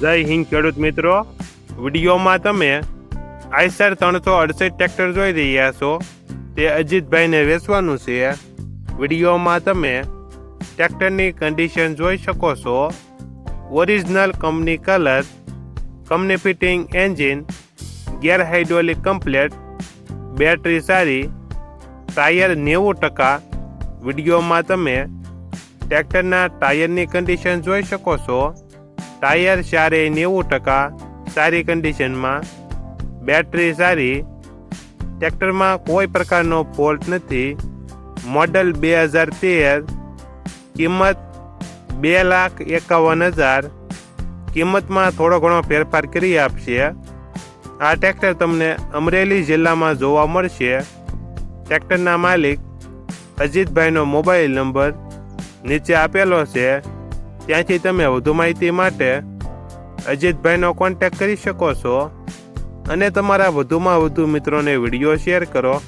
જય હિન્દ, ખેડૂત મિત્રો. વિડીયોમાં તમે આઈસર ત્રણસો અડસઠ ટ્રેક્ટર જોઈ રહ્યા છો. તે અજીતભાઈને વેચવાનું છે. વિડીયોમાં તમે ટ્રેક્ટરની કન્ડિશન જોઈ શકો છો. Original company colour company fitting engine gear hydraulic complete battery સારી ટાયર નેવું ટકા. વિડીયોમાં તમે ટ્રેક્ટરના ટાયરની કન્ડિશન જોઈ શકો છો. ટાયર ચારે નેવું ટકા સારી કન્ડિશનમાં બેટરી સારી. ટ્રેક્ટરમાં કોઈ પ્રકારનો ફોલ્ટ નથી. મોડલ બે હજાર તેર. કિંમત બે લાખ એકાવન હજાર. કિંમતમાં થોડો ઘણો ફેરફાર કરી આપશે. આ ટ્રેક્ટર તમને અમરેલી જિલ્લામાં જોવા મળશે. ટ્રેક્ટરના માલિક અજીતભાઈનો મોબાઈલ નંબર નીચે આપેલો છે. ત્યાંથી તમે વધુ માહિતી માટે અજીતભાઈનો કોન્ટેક્ટ કરી શકો છો. અને તમારા વધુમાં વધુ મિત્રોને વીડિયો શેર કરો.